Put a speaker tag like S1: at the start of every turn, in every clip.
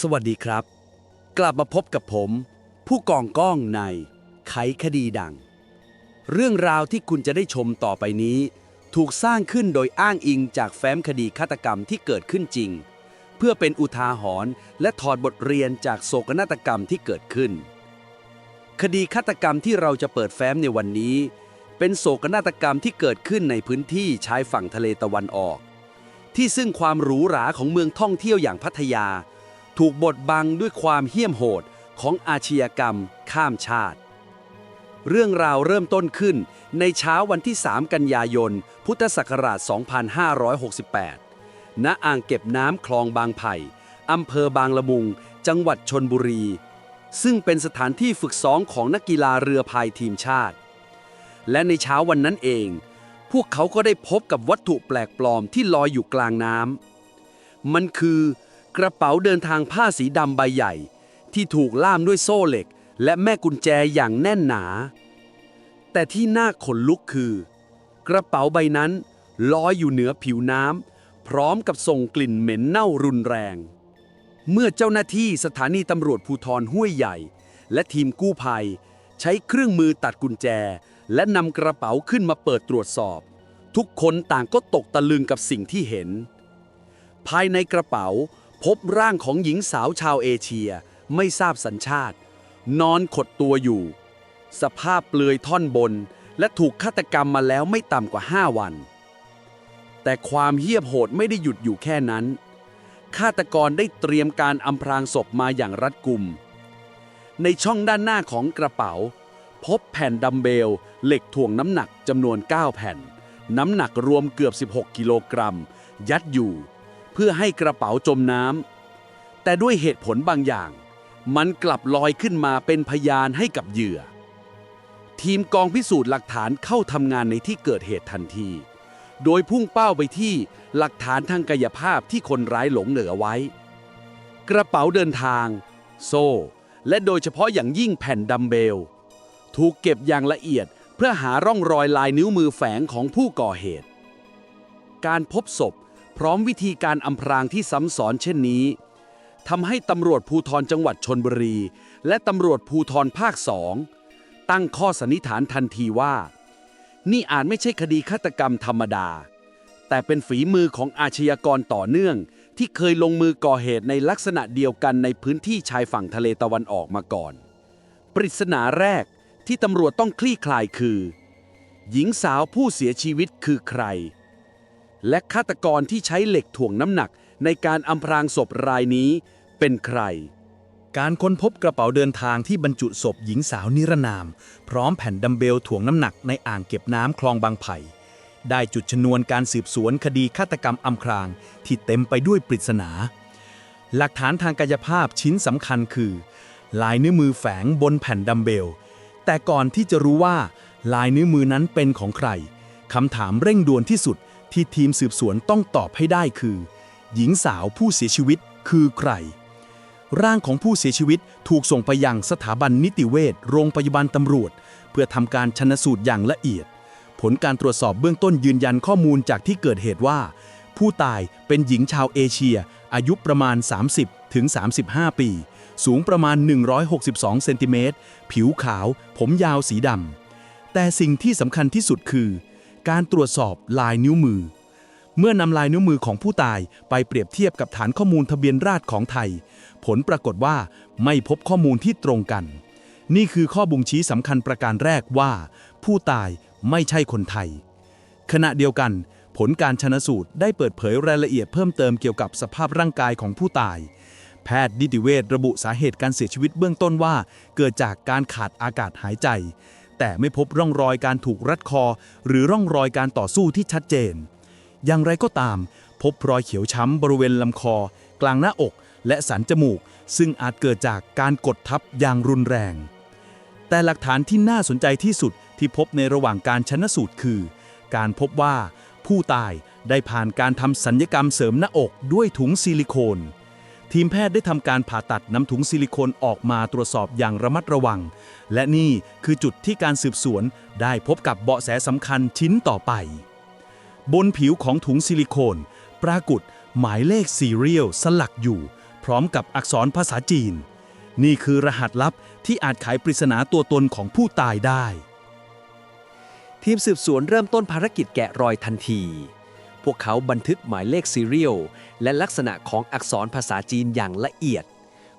S1: สวัสดีครับ กลับมาพบกับผม ผู้กองก้องในไขคดีดัง เรื่องราวที่คุณจะได้ชมต่อไปนี้ ถูกสร้างขึ้นโดยอ้างอิงจากแฟ้มคดีฆาตกรรมที่เกิดขึ้นจริง เพื่อเป็นอุทาหรณ์และถอดบทเรียนจากโศกนาฏกรรมที่เกิดขึ้น คดีฆาตกรรมที่เราจะเปิดแฟ้มในวันนี้ เป็นโศกนาฏกรรมที่เกิดขึ้นในพื้นที่ชายฝั่งทะเลตะวันออก ที่ซึ่งความหรูหราของเมืองท่องเที่ยวอย่างพัทยา ถูกบดบังด้วยความเหี้ยมโหดของอาชญากรรมข้ามชาติ เรื่องราวเริ่มต้นขึ้นในเช้าวันที่ 3 กันยายน พุทธศักราช 2568 ณ อ่างเก็บน้ำคลองบางไผ่ อำเภอบางละมุง จังหวัดชนบุรี ซึ่งเป็นสถานที่ฝึกซ้อมของนักกีฬาเรือพายทีมชาติ และในเช้าวันนั้นเอง พวกเขาก็ได้พบกับวัตถุแปลกปลอมที่ลอยอยู่กลางน้ำมันคือ กระเป๋าเดินทางผ้าสีดำใบใหญ่ ที่ถูกล่ามด้วยโซ่เหล็ก และแม่กุญแจอย่างแน่นหนา แต่ที่น่าขนลุกคือ กระเป๋าใบนั้นลอยอยู่เหนือผิวน้ำพร้อมกับส่งกลิ่นเหม็นเน่ารุนแรง เมื่อเจ้าหน้าที่สถานีตำรวจภูธรห้วยใหญ่ และทีมกู้ภัย ใช้เครื่องมือตัดกุญแจ และนำกระเป๋าขึ้นมาเปิดตรวจสอบ ทุกคนต่างก็ตกตะลึงกับสิ่งที่เห็น ภายในกระเป๋า พบร่างของหญิงสาวชาวเอเชีย ไม่ทราบสัญชาติ นอนขดตัวอยู่ สภาพเปลือยท่อนบน และถูกฆาตกรรมมาแล้วไม่ต่ำกว่า 5 วัน แต่ความเหี้ยมโหดไม่ได้หยุดอยู่แค่นั้น ฆาตกรได้เตรียมการอำพรางศพมาอย่างรัดกุม ในช่องด้านหน้าของกระเป๋า พบแผ่นดัมเบล เหล็กถ่วงน้ำหนักจำนวน 9 แผ่น น้ำหนักรวมเกือบ 16 กิโลกรัม ยัดอยู่ พื่อให้กระเป๋าจมน้ำแต่ด้วยเหตุผลบางอย่าง มันกลับลอยขึ้นมาเป็นพยานให้กับเหยื่อ ทีมกองพิสูจน์หลักฐานเข้าทำงานในที่เกิดเหตุทันที โดยพุ่งเป้าไปที่หลักฐานทางกายภาพที่คนร้ายหลงเหลือไว้ กระเป๋าเดินทาง โซ่ และโดยเฉพาะอย่างยิ่งแผ่นดัมเบล ถูกเก็บอย่างละเอียดเพื่อหาร่องรอยลายนิ้วมือแฝงของผู้ก่อเหตุ การพบศพ พร้อมวิธีการอำพรางที่ซ้ำซ้อนเช่นนี้ทำให้ตำรวจภูธรจังหวัดชนบุรี และตำรวจภูธรภาคสองตั้งข้อสันนิษฐานทันทีว่า นี่อาจไม่ใช่คดีฆาตกรรมธรรมดา แต่เป็นฝีมือของอาชญากรต่อเนื่อง ที่เคยลงมือก่อเหตุในลักษณะเดียวกันในพื้นที่ชายฝั่งทะเลตะวันออกมาก่อน ปริศนาแรกที่ตำรวจต้องคลี่คลายคือ หญิงสาวผู้เสียชีวิตคือใคร และฆาตกรที่ใช้เหล็กถ่วงน้ำหนักในการอำพรางศพรายนี้เป็นใคร
S2: การค้นพบกระเป๋าเดินทางที่บรรจุศพหญิงสาวนิรนาม พร้อมแผ่นดัมเบลถ่วงน้ำหนักในอ่างเก็บน้ำคลองบางไผ่ ได้จุดชนวนการสืบสวนคดีฆาตกรรมอำพรางที่เต็มไปด้วยปริศนา หลักฐานทางกายภาพชิ้นสำคัญคือ ลายนิ้วมือแฝงบนแผ่นดัมเบล แต่ก่อนที่จะรู้ว่า ลายนิ้วมือนั้นเป็นของใครคำถามเร่งด่วนที่สุด ที่ทีมสืบสวนต้องตอบให้ได้คือ หญิงสาวผู้เสียชีวิตคือใคร ร่างของผู้เสียชีวิตถูกส่งไปยังสถาบันนิติเวชโรงพยาบาลตำรวจ เพื่อทำการชนสูตรอย่างละเอียด ผลการตรวจสอบเบื้องต้นยืนยันข้อมูลจากที่เกิดเหตุว่า ผู้ตายเป็นหญิงชาวเอเชีย อายุประมาณ 30ถึง35 ปี สูงประมาณ 162 เซนติเมตร ผิวขาว ผมยาวสีดำแต่สิ่งที่สำคัญที่สุดคือ การตรวจสอบลายนิ้วมือ เมื่อนำลายนิ้วมือของผู้ตายไปเปรียบเทียบกับฐานข้อมูลทะเบียนราษฎรของไทย ผลปรากฏว่าไม่พบข้อมูลที่ตรงกัน นี่คือข้อบ่งชี้สำคัญประการแรกว่า ผู้ตายไม่ใช่คนไทย ขณะเดียวกัน ผลการชนสูตรได้เปิดเผยรายละเอียดเพิ่มเติมเกี่ยวกับสภาพร่างกายของผู้ตายแพทย์นิติเวชระบุสาเหตุการเสียชีวิตเบื้องต้นว่า เกิดจากการขาดอากาศหายใจ แต่ไม่พบร่องรอยการถูกรัดคอ หรือร่องรอยการต่อสู้ที่ชัดเจน อย่างไรก็ตาม พบรอยเขียวช้ำบริเวณลำคอ กลางหน้าอก และสันจมูก ซึ่งอาจเกิดจากการกดทับอย่างรุนแรง แต่หลักฐานที่น่าสนใจที่สุดที่พบในระหว่างการชนสูตรคือ การพบว่าผู้ตายได้ผ่านการทำสัญญกรรมเสริมหน้าอกด้วยถุงซิลิโคน ทีมแพทย์ได้ทำการผ่าตัดนำถุงซิลิโคนออกมาตรวจสอบอย่างระมัดระวัง และนี่คือจุดที่การสืบสวนได้พบกับเบาะแสสำคัญชิ้นต่อไป บนผิวของถุงซิลิโคน ปรากฏหมายเลขซีเรียลสลักอยู่ พร้อมกับอักษรภาษาจีน นี่คือรหัสลับที่อาจไขปริศนาตัวตนของผู้ตายได้
S1: ทีมสืบสวนเริ่มต้นภารกิจแกะรอยทันที พวกเขาบันทึกหมายเลขซีเรียลและลักษณะของอักษรภาษาจีนอย่างละเอียด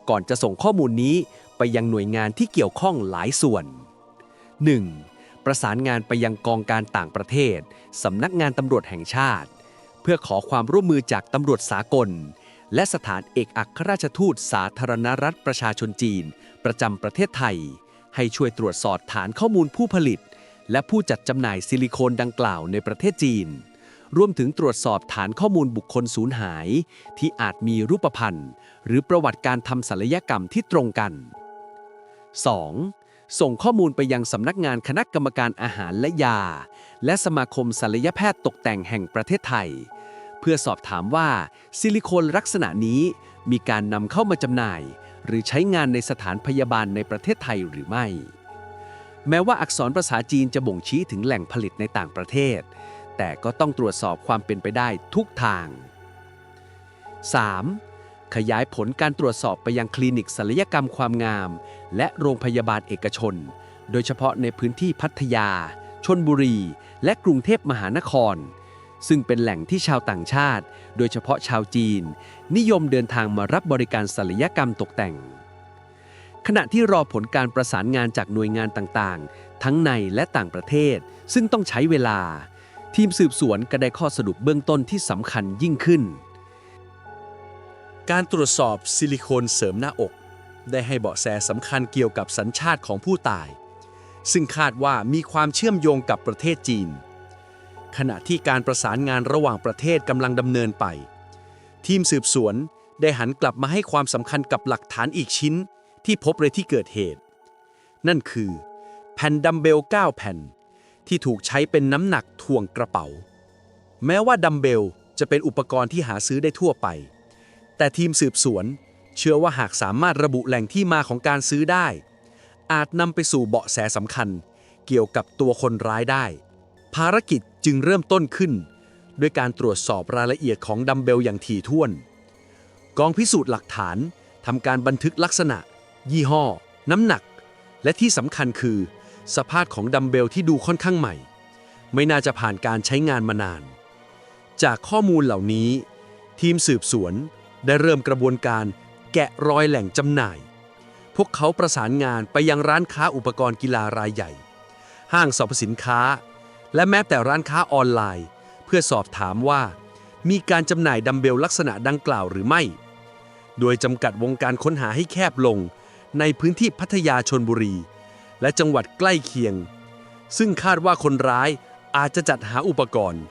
S1: ก่อนจะส่งข้อมูลนี้ไปยังหน่วยงานที่เกี่ยวข้องหลายส่วน 1. ประสานงานไปยังกองการต่างประเทศ สำนักงานตำรวจแห่งชาติ เพื่อขอความร่วมมือจากตำรวจสากล และสถานเอกอัครราชทูตสาธารณรัฐประชาชนจีน ประจำประเทศไทย ให้ช่วยตรวจสอบฐานข้อมูลผู้ผลิต และผู้จัดจำหน่ายซิลิโคนดังกล่าวในประเทศจีน รวมถึงตรวจสอบฐานข้อมูลบุคคลสูญหาย ที่อาจมีรูปพรรณหรือประวัติการทำศัลยกรรมที่ตรงกัน 2. ส่งข้อมูลไปยังสำนักงานคณะกรรมการอาหารและยา และสมาคมศัลยแพทย์ตกแต่งแห่งประเทศไทย เพื่อสอบถามว่าซิลิโคนลักษณะนี้มีการนำเข้ามาจำหน่าย หรือใช้งานในสถานพยาบาลในประเทศไทยหรือไม่แม้ว่าอักษรภาษาจีนจะบ่งชี้ถึงแหล่งผลิตในต่างประเทศ แต่ก็ต้องตรวจสอบความเป็นไปได้ทุกทาง 3. ขยายผลการตรวจสอบไปยังคลินิกศัลยกรรมความงาม และโรงพยาบาลเอกชน โดยเฉพาะในพื้นที่พัทยา ชนบุรี และกรุงเทพมหานคร ซึ่งเป็นแหล่งที่ชาวต่างชาติ โดยเฉพาะชาวจีน นิยมเดินทางมารับบริการศัลยกรรมตกแต่ง ขณะที่รอผลการประสานงานจากหน่วยงานต่างๆ ทั้งในและต่างประเทศ ซึ่งต้องใช้เวลา ทีมสืบสวนก็ได้ข้อสรุปเบื้องต้นที่สำคัญยิ่งขึ้น
S2: การตรวจสอบซิลิโคนเสริมหน้าอก ได้ให้เบาะแสสำคัญเกี่ยวกับสัญชาติของผู้ตาย ซึ่งคาดว่ามีความเชื่อมโยงกับประเทศจีน ขณะที่การประสานงานระหว่างประเทศกำลังดำเนินไป ทีมสืบสวนได้หันกลับมาให้ความสำคัญกับหลักฐานอีกชิ้นที่พบในที่เกิดเหตุ นั่นคือ แผ่นดัมเบล 9 แผ่น ที่ถูกใช้เป็นน้ำหนักถ่วงกระเป๋า แม้ว่าดัมเบลจะเป็นอุปกรณ์ที่หาซื้อได้ทั่วไป แต่ทีมสืบสวน เชื่อว่าหากสามารถระบุแหล่งที่มาของการซื้อได้ อาจนำไปสู่เบาะแสสำคัญ เกี่ยวกับตัวคนร้ายได้ ภารกิจจึงเริ่มต้นขึ้น ด้วยการตรวจสอบรายละเอียดของดัมเบลอย่างถี่ถ้วน กองพิสูจน์หลักฐานทำการบันทึกลักษณะ ยี่ห้อ น้ำหนัก และที่สำคัญคือ สภาพของดัมเบลที่ดูค่อนข้างใหม่ ไม่น่าจะผ่านการใช้งานมานาน จากข้อมูลเหล่านี้ ทีมสืบสวนได้เริ่มกระบวนการแกะรอยแหล่งจำหน่าย พวกเขาประสานงานไปยังร้านค้าอุปกรณ์กีฬารายใหญ่ ห้างสรรพสินค้า และแม้แต่ร้านค้าออนไลน์ เพื่อสอบถามว่า มีการจำหน่ายดัมเบลลักษณะดังกล่าวหรือไม่ โดยจำกัดวงการค้นหาให้แคบลงในพื้นที่พัทยาชนบุรี และจังหวัดใกล้เคียง ซึ่งคาดว่าคนร้ายอาจจะจัดหาอุปกรณ์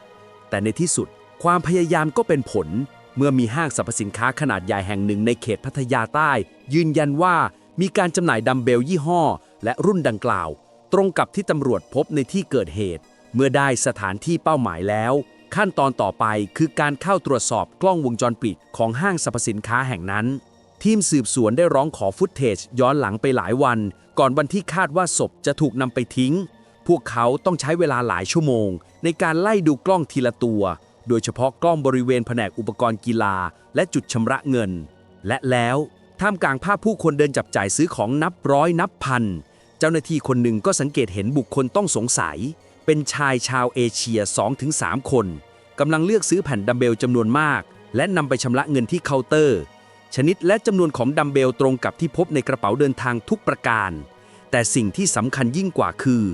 S1: แต่ในที่สุดความพยายามก็เป็นผล เมื่อมีห้างสรรพสินค้าขนาดใหญ่แห่งหนึ่งในเขตพัทยาใต้ ยืนยันว่ามีการจำหน่ายดัมเบลยี่ห้อ และรุ่นดังกล่าว ตรงกับที่ตำรวจพบในที่เกิดเหตุ เมื่อได้สถานที่เป้าหมายแล้ว ขั้นตอนต่อไปคือการเข้าตรวจสอบกล้องวงจรปิดของห้างสรรพสินค้าแห่งนั้น ทีมสืบสวนได้ร้องขอฟุตเทจย้อนหลังไปหลายวัน ก่อนวันที่คาดว่าศพจะถูกนำไปทิ้ง พวกเขาต้องใช้เวลาหลายชั่วโมง ในการไล่ดูกล้องทีละตัว โดยเฉพาะกล้องบริเวณแผนกอุปกรณ์กีฬา และจุดชำระเงิน และแล้วท่ามกลางภาพผู้คนเดินจับจ่ายซื้อของนับร้อยนับพัน เจ้าหน้าที่คนหนึ่งก็สังเกตเห็นบุคคลต้องสงสัย เป็นชายชาวเอเชีย 2-3 คนกำลังเลือกซื้อแผ่นดัมเบลจำนวนมาก และนำไปชำระเงินที่เคาน์เตอร์ ชนิดและจำนวนของดัมเบลตรงกับที่พบในกระเป๋าเดินทางทุกประการ แต่สิ่งที่สำคัญยิ่งกว่าคือ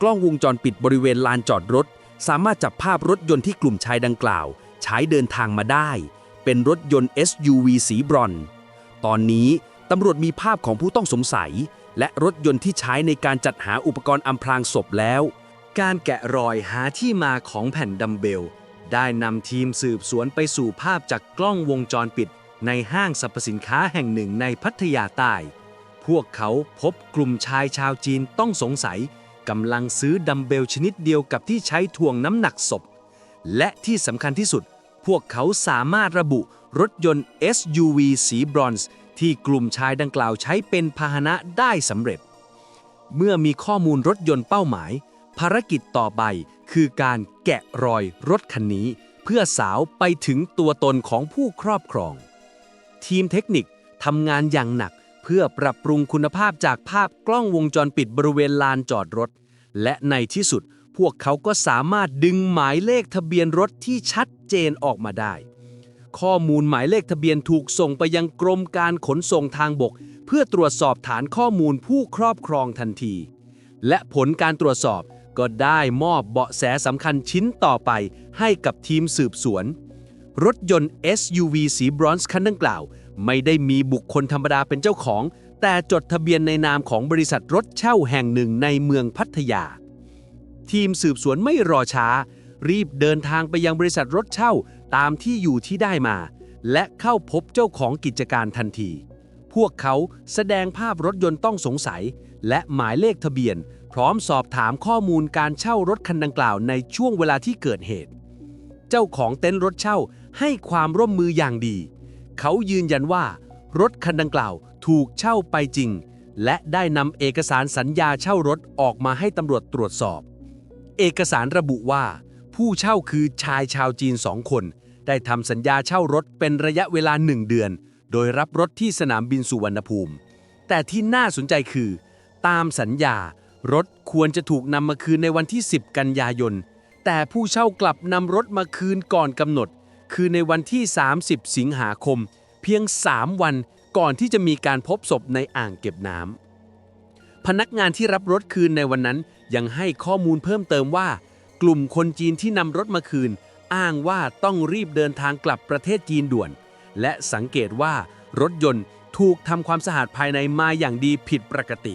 S1: กล้องวงจรปิดบริเวณลานจอดรถ สามารถจับภาพรถยนต์ที่กลุ่มชายดังกล่าว ใช้เดินทางมาได้ เป็นรถยนต์ SUV สีบรอน ตอนนี้ตำรวจมีภาพของผู้ต้องสงสัย และรถยนต์ที่ใช้ในการจัดหาอุปกรณ์อำพรางศพแล้ว การแกะรอยหาที่มาของแผ่นดัมเบล ได้นำทีมสืบสวนไปสู่ภาพจากกล้องวงจรปิด ในห้างสรรพสินค้าแห่งหนึ่งในพัทยาใต้ พวกเขาพบกลุ่มชายชาวจีนต้องสงสัยกำลังซื้อดัมเบลชนิดเดียวกับที่ใช้ถ่วงน้ำหนักศพ และที่สำคัญที่สุด พวกเขาสามารถระบุรถยนต์ SUV สีบรอนซ์ที่กลุ่มชายดังกล่าวใช้เป็นพาหนะได้สำเร็จ เมื่อมีข้อมูลรถยนต์เป้าหมาย ภารกิจต่อไปคือการแกะรอยรถคันนี้ เพื่อสาวไปถึงตัวตนของผู้ครอบครอง ทีมเทคนิคทำงานอย่างหนัก เพื่อปรับปรุงคุณภาพจากภาพกล้องวงจรปิดบริเวณลานจอดรถ และในที่สุดพวกเขาก็สามารถดึงหมายเลขทะเบียนรถที่ชัดเจนออกมาได้ ข้อมูลหมายเลขทะเบียนถูกส่งไปยังกรมการขนส่งทางบก เพื่อตรวจสอบฐานข้อมูลผู้ครอบครองทันที และผลการตรวจสอบก็ได้มอบเบาะแสสำคัญชิ้นต่อไปให้กับทีมสืบสวน รถยนต์ SUV สีบรอนซ์คันดังกล่าว ไม่ได้มีบุคคลธรรมดาเป็นเจ้าของ แต่จดทะเบียนในนามของบริษัทรถเช่าแห่งหนึ่งในเมืองพัทยา ทีมสืบสวนไม่รอช้า รีบเดินทางไปยังบริษัทรถเช่าตามที่อยู่ที่ได้มา และเข้าพบเจ้าของกิจการทันที พวกเขาแสดงภาพรถยนต์ต้องสงสัย และหมายเลขทะเบียน พร้อมสอบถามข้อมูลการเช่ารถคันดังกล่าวในช่วงเวลาที่เกิดเหตุ เจ้าของเต็นท์รถเช่า ให้ความร่วมมืออย่างดี เขายืนยันว่ารถคันดังกล่าวถูกเช่าไปจริง และได้นำเอกสารสัญญาเช่ารถออกมาให้ตำรวจตรวจสอบ เอกสารระบุว่า ผู้เช่าคือชายชาวจีนสองคน ได้ทำสัญญาเช่ารถเป็นระยะเวลาหนึ่งเดือน โดยรับรถที่สนามบินสุวรรณภูมิ แต่ที่น่าสนใจคือ ตามสัญญารถควรจะถูกนำมาคืนในวันที่ 10 กันยายน แต่ผู้เช่ากลับนำรถมาคืนก่อนกำหนด คือในวันที่ 30 สิงหาคม เพียง 3 วันก่อนที่จะมีการพบศพในอ่างเก็บน้ำพนักงานที่รับรถคืนในวันนั้นยังให้ข้อมูลเพิ่มเติมว่า กลุ่มคนจีนที่นำรถมาคืน อ้างว่าต้องรีบเดินทางกลับประเทศจีนด่วน และสังเกตว่ารถยนต์ถูกทำความสะอาดภายในมาอย่างดีผิดปกติ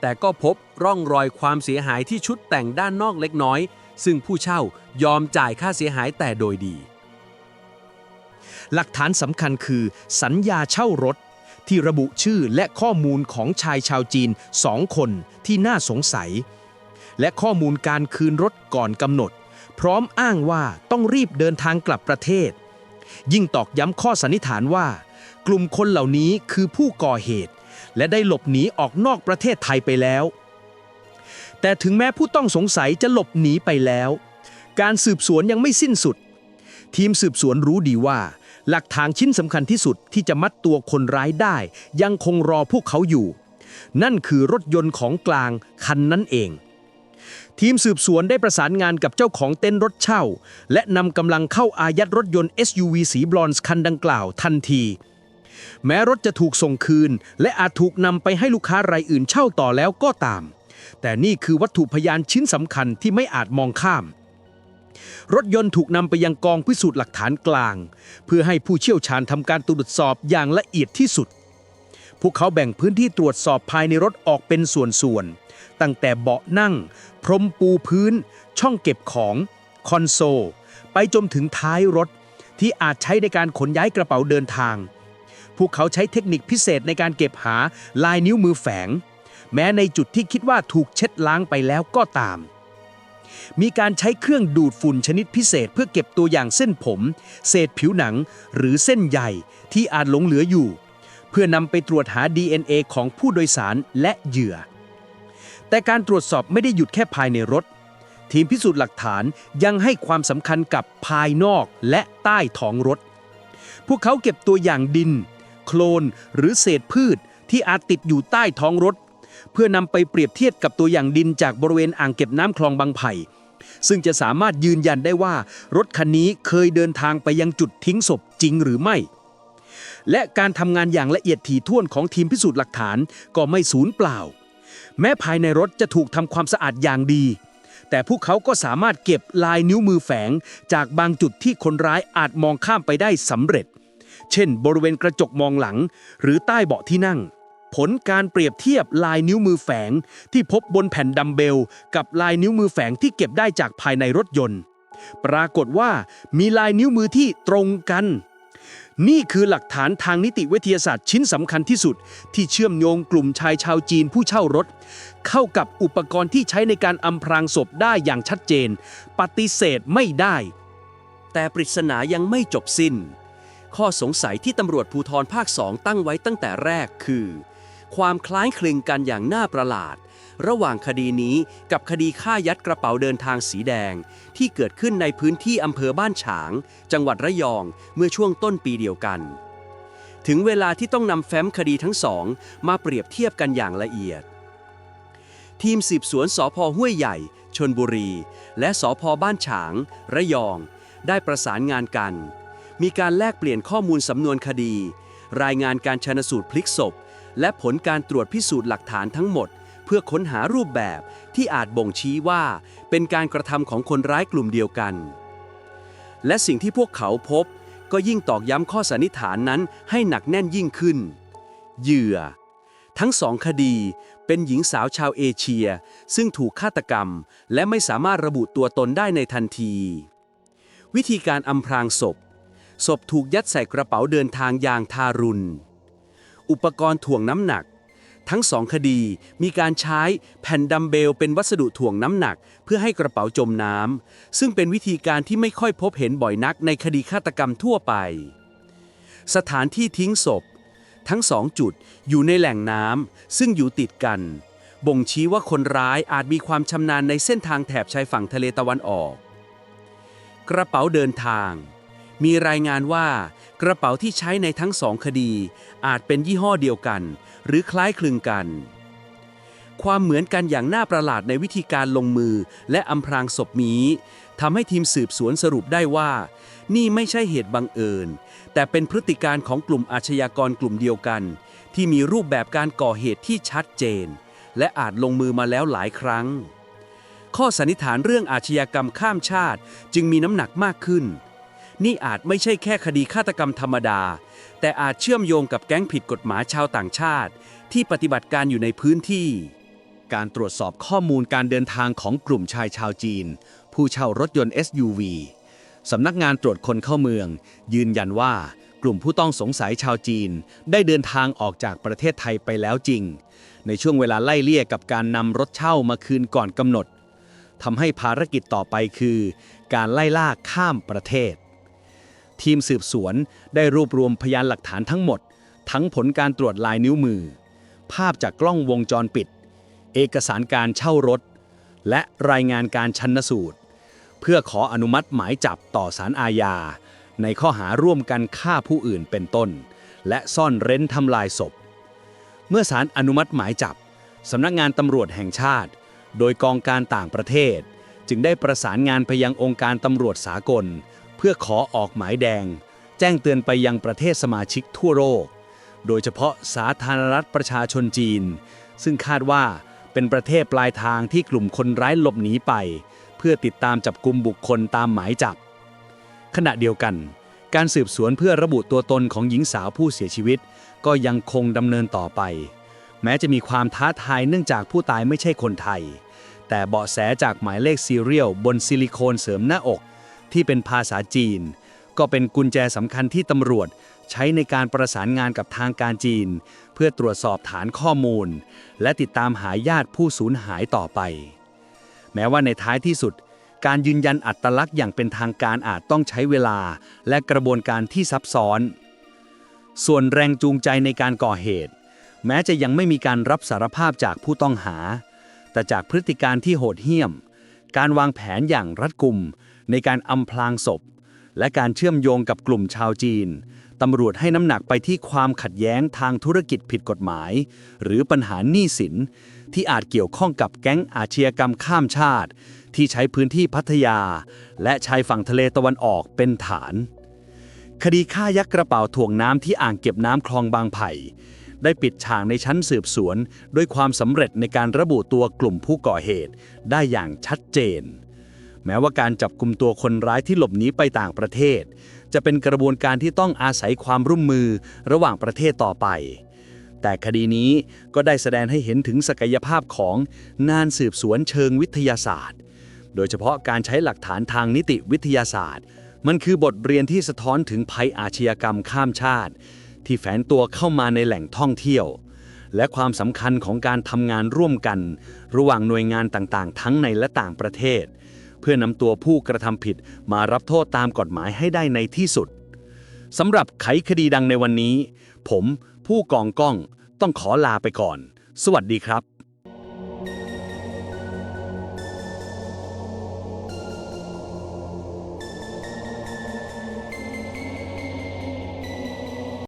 S1: แต่ก็พบร่องรอยความเสียหายที่ชุดแต่งด้านนอกเล็กน้อย ซึ่งผู้เช่ายอมจ่ายค่าเสียหายแต่โดยดี
S2: หลักฐานสำคัญคือ สัญญาเช่ารถ ที่ระบุชื่อและข้อมูลของชายชาวจีนสองคนที่น่าสงสัย และข้อมูลการคืนรถก่อนกำหนด พร้อมอ้างว่าต้องรีบเดินทางกลับประเทศ ยิ่งตอกย้ำข้อสันนิษฐานว่า กลุ่มคนเหล่านี้คือผู้ก่อเหตุ และได้หลบหนีออกนอกประเทศไทยไปแล้ว แต่ถึงแม้ผู้ต้องสงสัยจะหลบหนีไปแล้ว การสืบสวนยังไม่สิ้นสุด ทีมสืบสวนรู้ดีว่า หลักฐานชิ้นสำคัญที่สุดที่จะมัดตัวคนร้ายได้ ยังคงรอพวกเขาอยู่ นั่นคือรถยนต์ของกลางคันนั้นเอง ทีมสืบสวนได้ประสานงานกับเจ้าของเต็นท์รถเช่า และนำกำลังเข้าอายัดรถยนต์ SUV สีบรอนซ์คันดังกล่าวทันที แม้รถจะถูกส่งคืน และอาจถูกนำไปให้ลูกค้ารายอื่นเช่าต่อแล้วก็ตาม แต่นี่คือวัตถุพยานชิ้นสำคัญที่ไม่อาจมองข้าม รถยนต์ถูกนำไปยังกองพิสูจน์หลักฐานกลาง เพื่อให้ผู้เชี่ยวชาญทำการตรวจสอบอย่างละเอียดที่สุด พวกเขาแบ่งพื้นที่ตรวจสอบภายในรถออกเป็นส่วนๆ ตั้งแต่เบาะนั่ง พรมปูพื้น ช่องเก็บของ คอนโซล ไปจนถึงท้ายรถ ที่อาจใช้ในการขนย้ายกระเป๋าเดินทาง พวกเขาใช้เทคนิคพิเศษในการเก็บหาลายนิ้วมือแฝง แม้ในจุดที่คิดว่าถูกเช็ดล้างไปแล้วก็ตาม มีการใช้เครื่องดูดฝุ่นชนิดพิเศษเพื่อเก็บตัวอย่างเส้นผม เศษผิวหนัง หรือเส้นใยที่อาจหลงเหลืออยู่ เพื่อนำไปตรวจหา DNA ของผู้โดยสารและเหยื่อ แต่การตรวจสอบไม่ได้หยุดแค่ภายในรถ ทีมพิสูจน์หลักฐานยังให้ความสำคัญกับภายนอกและใต้ท้องรถ พวกเขาเก็บตัวอย่างดิน โคลน หรือเศษพืชที่อาจติดอยู่ใต้ท้องรถเพื่อนำไปเปรียบเทียบกับตัวอย่างดินจากบริเวณอ่างเก็บน้ำคลองบางไผ่ ซึ่งจะสามารถยืนยันได้ว่ารถคันนี้เคยเดินทางไปยังจุดทิ้งศพจริงหรือไม่ และการทำงานอย่างละเอียดถี่ถ้วนของทีมพิสูจน์หลักฐานก็ไม่สูญเปล่า แม้ภายในรถจะถูกทำความสะอาดอย่างดี แต่พวกเขาก็สามารถเก็บลายนิ้วมือแฝง จากบางจุดที่คนร้ายอาจมองข้ามไปได้สำเร็จ เช่น บริเวณกระจกมองหลัง หรือใต้เบาะที่นั่ง ผลการเปรียบเทียบลายนิ้วมือแฝงที่พบบนแผ่นดัมเบล กับลายนิ้วมือแฝงที่เก็บได้จากภายในรถยนต์ ปรากฏว่ามีลายนิ้วมือที่ตรงกัน นี่คือหลักฐานทางนิติวิทยาศาสตร์ชิ้นสำคัญที่สุด ที่เชื่อมโยงกลุ่มชายชาวจีนผู้เช่ารถ เข้ากับอุปกรณ์ที่ใช้ในการอำพรางศพได้อย่างชัดเจน ปฏิเสธไม่ได้
S1: แต่ปริศนายังไม่จบสิ้น ข้อสงสัยที่ตำรวจภูธรภาคสองตั้งไว้ตั้งแต่แรกคือ ความคล้ายคลึงกันอย่างน่าประหลาด ระหว่างคดีนี้กับคดีฆ่ายัดกระเป๋าเดินทางสีแดง ที่เกิดขึ้นในพื้นที่อำเภอบ้านฉาง จังหวัดระยองเมื่อช่วงต้นปีเดียวกัน ถึงเวลาที่ต้องนำแฟ้มคดีทั้งสอง มาเปรียบเทียบกันอย่างละเอียด ทีมสืบสวนสพห้วยใหญ่ชนบุรี และสพบ้านฉาง ระยอง ได้ประสานงานกัน มีการแลกเปลี่ยนข้อมูลสำนวนคดี รายงานการชนสูตรพลิกศพ และผลการตรวจพิสูจน์หลักฐานทั้งหมด เพื่อค้นหารูปแบบที่อาจบ่งชี้ว่าเป็นการกระทำของคนร้ายกลุ่มเดียวกัน และสิ่งที่พวกเขาพบ ก็ยิ่งตอกย้ำข้อสันนิษฐานนั้นให้หนักแน่นยิ่งขึ้น เหยื่อ ทั้งสองคดีเป็นหญิงสาวชาวเอเชีย ซึ่งถูกฆาตกรรม และไม่สามารถระบุตัวตนได้ในทันที วิธีการอำพรางศพศพถูกยัดใส่กระเป๋าเดินทางอย่างทารุณ อุปกรณ์ถ่วงน้ำหนัก ทั้งสองคดีมีการใช้แผ่นดัมเบลเป็นวัสดุถ่วงน้ำหนัก เพื่อให้กระเป๋าจมน้ำซึ่งเป็นวิธีการที่ไม่ค่อยพบเห็นบ่อยนักในคดีฆาตกรรมทั่วไป สถานที่ทิ้งศพ ทั้งสองจุดอยู่ในแหล่งน้ำซึ่งอยู่ติดกันบ่งชี้ว่าคนร้ายอาจมีความชำนาญในเส้นทางแถบชายฝั่งทะเลตะวันออก กระเป๋าเดินทาง มีรายงานว่ากระเป๋าที่ใช้ในทั้งสองคดี อาจเป็นยี่ห้อเดียวกัน หรือคล้ายคลึงกัน ความเหมือนกันอย่างน่าประหลาดในวิธีการลงมือและอำพรางศพนี้ทำให้ทีมสืบสวนสรุปได้ว่า นี่ไม่ใช่เหตุบังเอิญ แต่เป็นพฤติการของกลุ่มอาชญากรกลุ่มเดียวกัน ที่มีรูปแบบการก่อเหตุที่ชัดเจน และอาจลงมือมาแล้วหลายครั้ง ข้อสันนิษฐานเรื่องอาชญากรรมข้ามชาติจึงมีน้ำหนักมากขึ้น นี่อาจไม่ใช่แค่คดีฆาตกรรมธรรมดา แต่อาจเชื่อมโยงกับแก๊งผิดกฎหมายชาวต่างชาติ ที่ปฏิบัติการอยู่ในพื้นที่
S2: การตรวจสอบข้อมูลการเดินทางของกลุ่มชายชาวจีน ผู้เช่ารถยนต์ SUV สำนักงานตรวจคนเข้าเมือง ยืนยันว่ากลุ่มผู้ต้องสงสัยชาวจีน ได้เดินทางออกจากประเทศไทยไปแล้วจริง ในช่วงเวลาไล่เลี่ยกับการนำรถเช่ามาคืนก่อนกำหนดทำให้ภารกิจต่อไปคือ การไล่ล่าข้ามประเทศ ทีมสืบสวนได้รวบรวมพยานหลักฐานทั้งหมด ทั้งผลการตรวจลายนิ้วมือ ภาพจากกล้องวงจรปิด เอกสารการเช่ารถ และรายงานการชันสูตร เพื่อขออนุมัติหมายจับต่อสารอาญา ในข้อหาร่วมกันฆ่าผู้อื่นเป็นต้น และซ่อนเร้นทำลายศพ เมื่อสารอนุมัติหมายจับสำนักงานตำรวจแห่งชาติ โดยกองการต่างประเทศ จึงได้ประสานงานไปยังองค์การตำรวจสากล เพื่อขอออกหมายแดง แจ้งเตือนไปยังประเทศสมาชิกทั่วโลก โดยเฉพาะสาธารณรัฐประชาชนจีน ซึ่งคาดว่าเป็นประเทศปลายทางที่กลุ่มคนร้ายหลบหนีไป เพื่อติดตามจับกลุ่มบุคคลตามหมายจับ ขณะเดียวกัน การสืบสวนเพื่อระบุตัวตนของหญิงสาวผู้เสียชีวิต ก็ยังคงดำเนินต่อไป แม้จะมีความท้าทายเนื่องจากผู้ตายไม่ใช่คนไทย แต่เบาะแสจากหมายเลขซีเรียลบนซิลิโคนเสริมหน้าอก ที่เป็นภาษาจีน ก็เป็นกุญแจสำคัญที่ตำรวจใช้ในการประสานงานกับทางการจีน เพื่อตรวจสอบฐานข้อมูล และติดตามหาญาติผู้สูญหายต่อไป แม้ว่าในท้ายที่สุด การยืนยันอัตลักษณ์อย่างเป็นทางการอาจต้องใช้เวลา และกระบวนการที่ซับซ้อน ส่วนแรงจูงใจในการก่อเหตุ แม้จะยังไม่มีการรับสารภาพจากผู้ต้องหา แต่จากพฤติการที่โหดเหี้ยม การวางแผนอย่างรัดกุม ในการอำพรางศพ และการเชื่อมโยงกับกลุ่มชาวจีน ตำรวจให้น้ำหนักไปที่ความขัดแย้งทางธุรกิจผิดกฎหมาย หรือปัญหาหนี้สิน ที่อาจเกี่ยวข้องกับแก๊งอาชญากรรมข้ามชาติ ที่ใช้พื้นที่พัทยา และชายฝั่งทะเลตะวันออกเป็นฐาน คดีฆ่ายักษ์กระเป๋าถ่วงน้ำที่อ่างเก็บน้ำคลองบางไผ่ได้ปิดฉากในชั้นสืบสวน ด้วยความสำเร็จในการระบุตัวกลุ่มผู้ก่อเหตุ ได้อย่างชัดเจน แม้ว่าการจับกลุ่มตัวคนร้ายที่หลบหนีไปต่างประเทศ จะเป็นกระบวนการที่ต้องอาศัยความร่วมมือระหว่างประเทศต่อไป แต่คดีนี้ก็ได้แสดงให้เห็นถึงศักยภาพของงานสืบสวนเชิงวิทยาศาสตร์ โดยเฉพาะการใช้หลักฐานทางนิติวิทยาศาสตร์ มันคือบทเรียนที่สะท้อนถึงภัยอาชญากรรมข้ามชาติ ที่แฝงตัวเข้ามาในแหล่งท่องเที่ยวและความสำคัญของการทำงานร่วมกัน ระหว่างหน่วยงานต่างๆ ทั้งในและต่างประเทศ เพื่อนำตัวผู้กระทำผิดมารับโทษตามกฎหมายให้ได้ในที่สุดสำหรับไขคดีดังในวันนี้ ผมผู้กองก้องต้องขอลาไปก่อน สวัสดีครับ